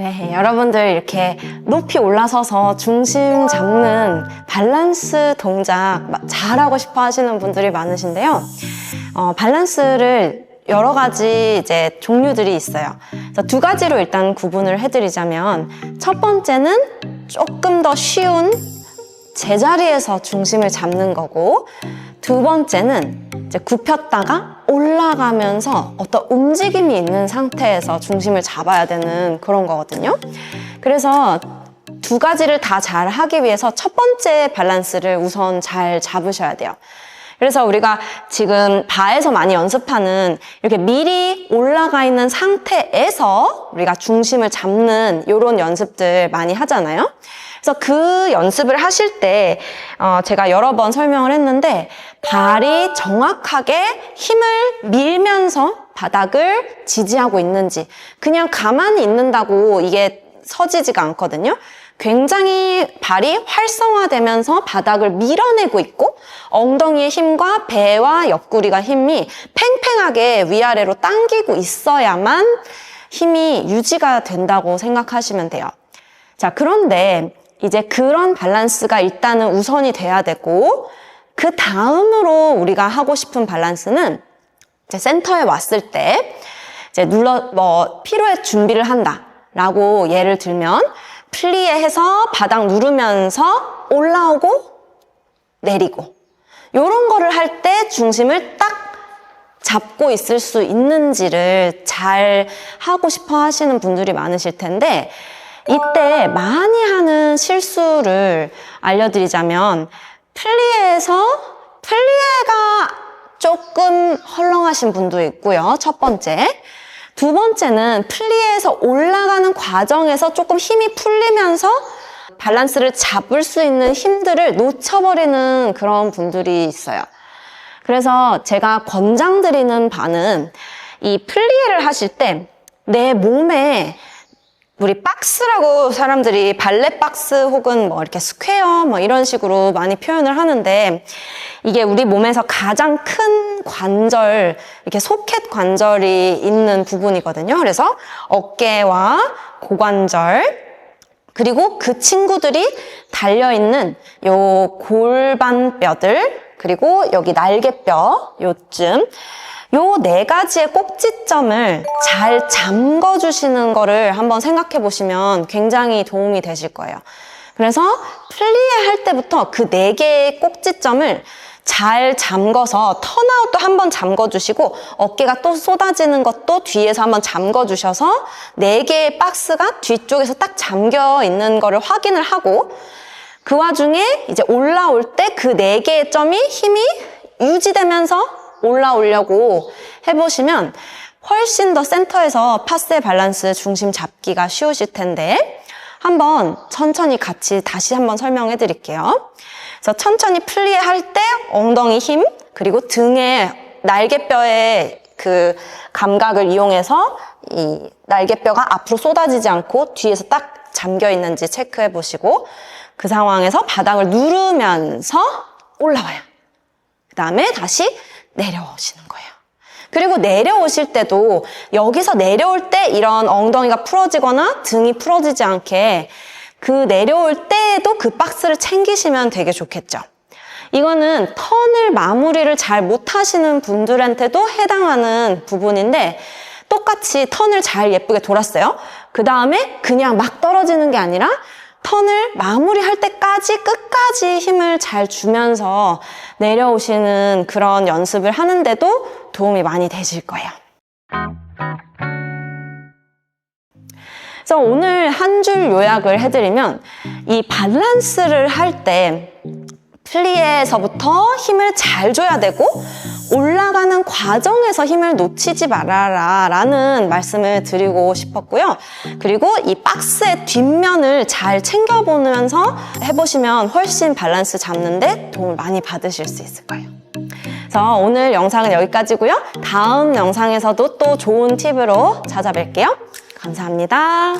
네, 여러분들 이렇게 높이 올라서서 중심 잡는 밸런스 동작 마- 잘하고 싶어 하시는 분들이 많으신데요. 어, 밸런스를 여러 가지 이제 종류들이 있어요. 두 가지로 일단 구분을 해드리자면 첫 번째는 조금 더 쉬운 제자리에서 중심을 잡는 거고 두 번째는 이제 굽혔다가 올라가면서 어떤 움직임이 있는 상태에서 중심을 잡아야 되는 그런 거거든요. 그래서 두 가지를 다 잘 하기 위해서 첫 번째 밸런스를 우선 잘 잡으셔야 돼요. 그래서 우리가 지금 바에서 많이 연습하는 이렇게 미리 올라가 있는 상태에서 우리가 중심을 잡는 이런 연습들 많이 하잖아요. 그래서 그 연습을 하실 때 어, 제가 여러 번 설명을 했는데 발이 정확하게 힘을 밀면서 바닥을 지지하고 있는지 그냥 가만히 있는다고 이게 서지지가 않거든요. 굉장히 발이 활성화되면서 바닥을 밀어내고 있고 엉덩이의 힘과 배와 옆구리가 힘이 팽팽하게 위아래로 당기고 있어야만 힘이 유지가 된다고 생각하시면 돼요. 자, 그런데 이제 그런 밸런스가 일단은 우선이 돼야 되고 그 다음으로 우리가 하고 싶은 밸런스는 이제 센터에 왔을 때 이제 눌러 뭐 피로의 준비를 한다라고 예를 들면 플리에 해서 바닥 누르면서 올라오고 내리고 요런 거를 할 때 중심을 딱 잡고 있을 수 있는지를 잘 하고 싶어 하시는 분들이 많으실 텐데 이때 많이 하는 실수를 알려드리자면 플리에서 플리에가 조금 헐렁하신 분도 있고요. 첫 번째. 두 번째는 플리에서 올라가는 과정에서 조금 힘이 풀리면서 밸런스를 잡을 수 있는 힘들을 놓쳐버리는 그런 분들이 있어요. 그래서 제가 권장드리는 바는 이 플리에를 하실 때 내 몸에 우리 박스라고 사람들이 발레 박스 혹은 뭐 이렇게 스퀘어 뭐 이런 식으로 많이 표현을 하는데 이게 우리 몸에서 가장 큰 관절 이렇게 소켓 관절이 있는 부분이거든요. 그래서 어깨와 고관절 그리고 그 친구들이 달려 있는 요 골반뼈들, 그리고 여기 날개뼈, 요쯤. 요 네 가지의 꼭지점을 잘 잠궈주시는 거를 한번 생각해 보시면 굉장히 도움이 되실 거예요. 그래서 플리에 할 때부터 그 네 개의 꼭지점을 잘 잠궈서 턴아웃도 한번 잠궈주시고 어깨가 또 쏟아지는 것도 뒤에서 한번 잠궈주셔서 네 개의 박스가 뒤쪽에서 딱 잠겨 있는 거를 확인을 하고 그 와중에 이제 올라올 때 그 네 개의 점이 힘이 유지되면서 올라오려고 해보시면 훨씬 더 센터에서 파스의 밸런스 중심 잡기가 쉬우실 텐데 한번 천천히 같이 다시 한번 설명해 드릴게요. 그래서 천천히 플리에 할 때 엉덩이 힘 그리고 등의 날개뼈의 그 감각을 이용해서 이 날개뼈가 앞으로 쏟아지지 않고 뒤에서 딱 잠겨 있는지 체크해 보시고 그 상황에서 바닥을 누르면서 올라와요. 그 다음에 다시 내려오시는 거예요. 그리고 내려오실 때도 여기서 내려올 때 이런 엉덩이가 풀어지거나 등이 풀어지지 않게 그 내려올 때에도 그 박스를 챙기시면 되게 좋겠죠. 이거는 턴을 마무리를 잘 못하시는 분들한테도 해당하는 부분인데 똑같이 턴을 잘 예쁘게 돌았어요. 그 다음에 그냥 막 떨어지는 게 아니라 턴을 마무리할 때까지 끝까지 힘을 잘 주면서 내려오시는 그런 연습을 하는데도 도움이 많이 되실 거예요. 그래서 오늘 한 줄 요약을 해드리면 이 밸런스를 할 때 플리에서부터 힘을 잘 줘야 되고 올라가는 과정에서 힘을 놓치지 말아라 라는 말씀을 드리고 싶었고요. 그리고 이 박스의 뒷면을 잘 챙겨보면서 해보시면 훨씬 밸런스 잡는데 도움을 많이 받으실 수 있을 거예요. 그래서 오늘 영상은 여기까지고요. 다음 영상에서도 또 좋은 팁으로 찾아뵐게요. 감사합니다.